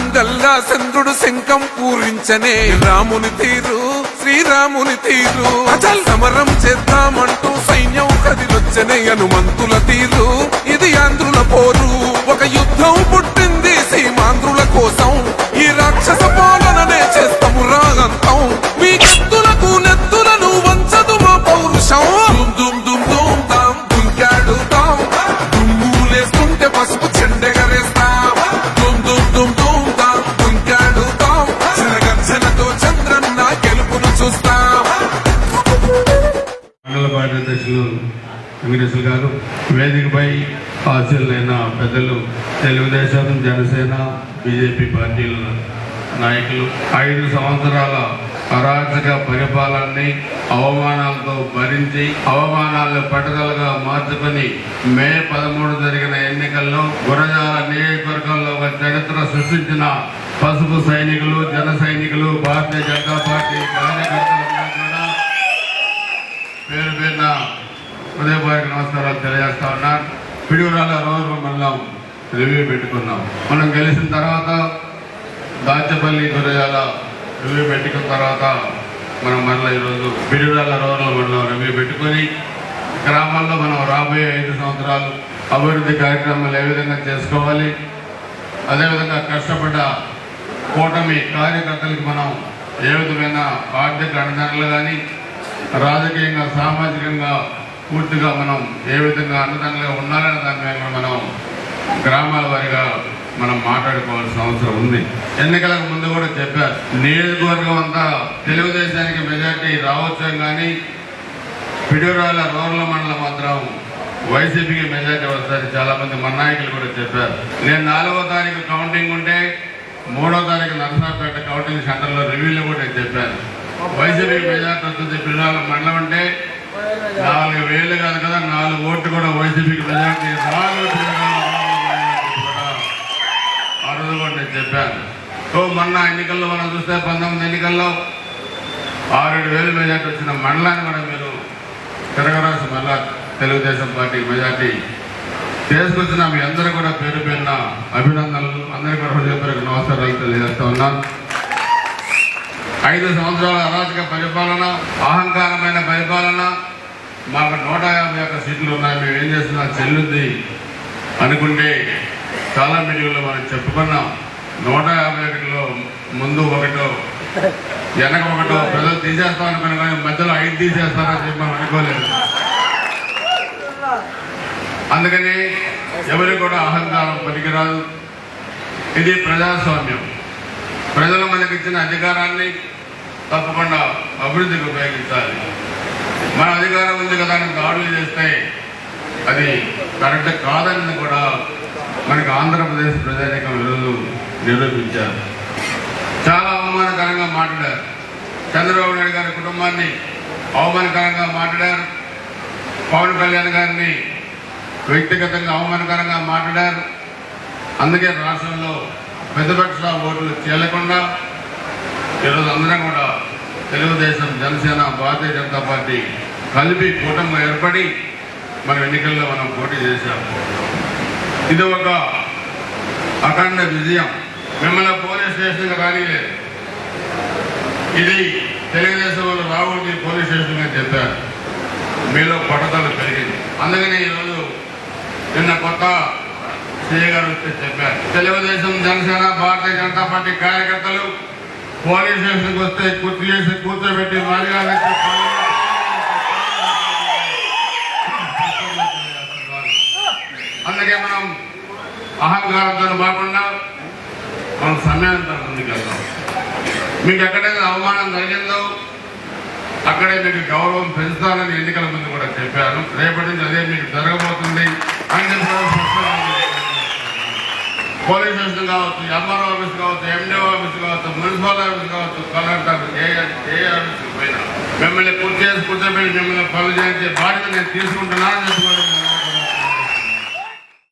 అందల్లా చంద్రుడు శంఖం పూరించనే. రాముని తీరు శ్రీరాముని తీరు. అచల్ సమరం చేద్దామంటూ సైన్యం కదిలొచ్చనే. హనుమంతుల తీరు ఇది ఆంధ్రుల పోరు. ఒక యుద్ధం పుట్టింది సీమాంధ్రుల కోసం. ఈ రాక్షస పోరు కార్యదర్శులు వెంకటేశ్వర గారు వేదికపై హాస్యులైన పెద్దలు తెలుగుదేశం జనసేన బీజేపీ పార్టీల నాయకులు ఐదు సంవత్సరాల అరాచక పరిపాలనని అవమానాలతో భరించి అవమానాలను పట్టుదలగా మార్చుకొని మే పదమూడు జరిగిన ఎన్నికల్లో గురజాల నియోజకవర్గంలో ఒక చరిత్ర సృష్టించిన పసుపు సైనికులు జన సైనికులు భారతీయ జనతా పార్టీ కార్యకర్తలందరూ కూడా పేరు పేరున హృదయపూర్వక నమస్కారాలు తెలియజేస్తా ఉన్నాను పిడుగురాల రోజు మనం రివ్యూ పెట్టుకున్నాం. మనం గెలిచిన తర్వాత దాచపల్లి గురజాల రివ్యూ పెట్టుకున్న తర్వాత మనం మరలా ఈరోజు పిడుగురాల రోజులో మనం రివ్యూ పెట్టుకొని గ్రామాల్లో మనం రాబోయే ఐదు సంవత్సరాలు అభివృద్ధి కార్యక్రమాలు ఏ విధంగా చేసుకోవాలి అదేవిధంగా కష్టపడ్డ కూటమి కార్యకర్తలకు మనం ఏ విధమైన ఆర్థిక అండదండలు కానీ రాజకీయంగా సామాజికంగా పూర్తిగా మనం ఏ విధంగా అన్నదండలుగా ఉండాలనే దాని మీద మనం గ్రామాల వారిగా మనం మాట్లాడుకోవాల్సిన అవసరం ఉంది. ఎన్నికలకు ముందు కూడా చెప్పారు. నియోజకవర్గం అంతా తెలుగుదేశానికి మెజార్టీ రావచ్చు కానీ పిడుగురాల రూరల్ మండలం మాత్రం వైసీపీకి మెజార్టీ వస్తుంది చాలా మంది మన నాయకులు కూడా చెప్పారు. నేను నాలుగో తారీఖు కౌంటింగ్ ఉంటే మూడో తారీఖు నరసరాపేట కౌంటింగ్ సెంటర్లో రివ్యూలో కూడా నేను చెప్పాను. వైసీపీకి మెజార్టీ వస్తుంది పిడుగురాల మండలం అంటే నాలుగు వేలు కాదు కదా నాలుగు ఓట్లు కూడా వైసీపీకి మెజార్టీ రాదు ఆ రోజు కూడా నేను చెప్పాను. సో మొన్న ఎన్నికల్లో మనం చూస్తే పంతొమ్మిది ఎన్నికల్లో ఆరేడు వేలు మెజార్టీ వచ్చిన మండలాన్ని కూడా మీరు తిరగరాసి మళ్ళా తెలుగుదేశం పార్టీ మెజార్టీ చేసుకొచ్చిన మీ అందరూ కూడా పేరు పేరున అభినందనలు. అందరికీ కూడా హృదయపూర్వక నమస్కారాలు తెలియజేస్తా ఉన్నాను. ఐదు సంవత్సరాల అరాచక పరిపాలన అహంకారమైన పరిపాలన మాకు నూట యాభై ఒక్క సీట్లు ఉన్నాయి మేము ఏం చేస్తున్నా చెల్లుద్ది అనుకుంటే చాలా మీటింగ్లో మనం చెప్పుకున్నాం. నూట యాభై ఒకటిలో ముందు ఒకటో వెనక ఒకటో ప్రజలు తీసేస్తాం అనుకున్నాం కానీ మధ్యలో ఐదు తీసేస్తారని చెప్పి మనం అనుకోలేదు. అందుకని ఎవరు కూడా అహంకారం పనికిరాదు. ఇది ప్రజాస్వామ్యం. ప్రజలు మనకిచ్చిన అధికారాన్ని తప్పకుండా అభివృద్ధికి ఉపయోగించాలి. మన అధికారం ఉంది కదా అని దాడులు చేస్తే అది కరెక్ట్ కాదని కూడా మనకి ఆంధ్రప్రదేశ్ ప్రజానీకం ఈరోజు నిరూపించారు. చాలా అవమానకరంగా మాట్లాడారు. చంద్రబాబు నాయుడు గారి కుటుంబాన్ని అవమానకరంగా మాట్లాడారు. పవన్ కళ్యాణ్ గారిని వ్యక్తిగతంగా అవమానకరంగా మాట్లాడారు. అందుకే రాష్ట్రంలో ప్రతిపక్ష ఓట్లు చేయకుండా ఈరోజు అందరం కూడా తెలుగుదేశం జనసేన భారతీయ జనతా పార్టీ కలిపి కూటమి ఏర్పడి మన ఎన్నికల్లో మనం పోటీ చేశాం ఇది ఒక అఖండ విజయం. మిమ్మల్ని పోలీస్ స్టేషన్కి రానిలేదు ఇది తెలుగుదేశం వాళ్ళు రావుడి పోలీస్ స్టేషన్ అని చెప్పారు. మీలో పట్టుదల పెరిగింది. అందుకని ఈరోజు నిన్న కొత్త సీఏ గారు వచ్చి చెప్పారు. తెలుగుదేశం జనసేన భారతీయ జనతా పార్టీ కార్యకర్తలు పోలీస్ స్టేషన్కి వస్తే గుర్తు చేసి కూర్చోబెట్టి మర్యాద అందుకే మనం అహంకారంతో కాకుండా మనం సమయంతో ముందుకు వెళ్తాం మీకు ఎక్కడైనా అవమానం జరిగిందో అక్కడే మీకు గౌరవం పెంచుతానని ఎన్నికల ముందు కూడా చెప్పాను. రేపటి నుంచి అదే మీకు జరగబోతుంది. అని చెప్పి పోలీస్ స్టేషన్ కావచ్చు ఎంఆర్ఓ ఆఫీస్ కావచ్చు ఎండిఓ కావచ్చు మున్సిపల్ ఆఫీస్ కావచ్చు కలెక్టర్ ఆఫీస్ ఏ ఏ ఆఫీస్కి పోయినా మిమ్మల్ని కూర్చేసి కూర్చోబెట్టి మిమ్మల్ని పనులు చేయించే బాధ్యత నేను తీసుకుంటున్నాను చెప్పుకోవడం